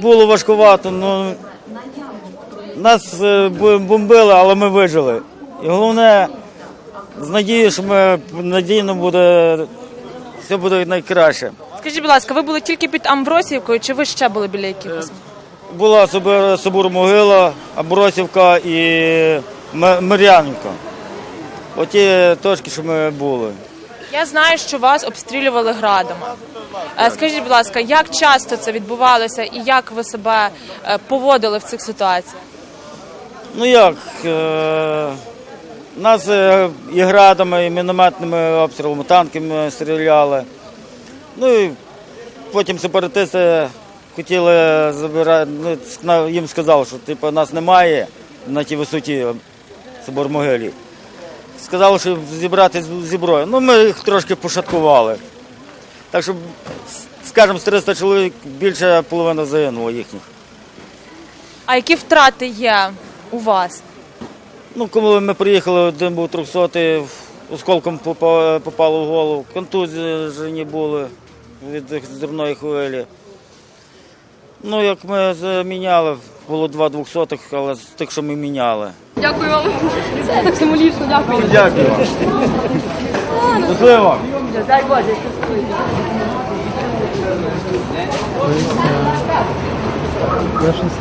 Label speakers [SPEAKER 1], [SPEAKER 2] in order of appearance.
[SPEAKER 1] Було важкувато, ну нас е, бомбили, але ми вижили. І головне, з надією, що ми надійно буде, все буде найкраще.
[SPEAKER 2] Скажіть, будь ласка, ви були тільки під Амвросіївкою, чи ви ще були біля якихось?
[SPEAKER 1] Була Собор, Могила, Абросівка і Мирянівка. Оті точки, що ми були.
[SPEAKER 2] Я знаю, що вас обстрілювали градами. Е, Скажіть, будь ласка, як часто це відбувалося і як ви себе е, поводили в цих ситуаціях?
[SPEAKER 1] Ну як, е, нас і градами, і мінометними обстрілами, танками стріляли. Ну і потім сепаратисти хотіли забирати, ну, їм сказали, що типу, нас немає на тій висоті собор могилі. Сказали, що зібрати з- зіброю. Ну, ми їх трошки пошаткували. Так що, скажімо, з 300 чоловік більше половини загинуло їхніх.
[SPEAKER 2] А які втрати є у вас?
[SPEAKER 1] Ну, коли ми приїхали, один був 300 осколком попало в голову, контузії були від зерної хвилі. Ну, як ми заміняли, було два двохсотих, але з тих, що ми міняли.
[SPEAKER 3] Дякую вам. Це так символічно, дякую.
[SPEAKER 1] Дякую вам. Щасливо!
[SPEAKER 3] Дай Боже, щасливо.
[SPEAKER 4] же щось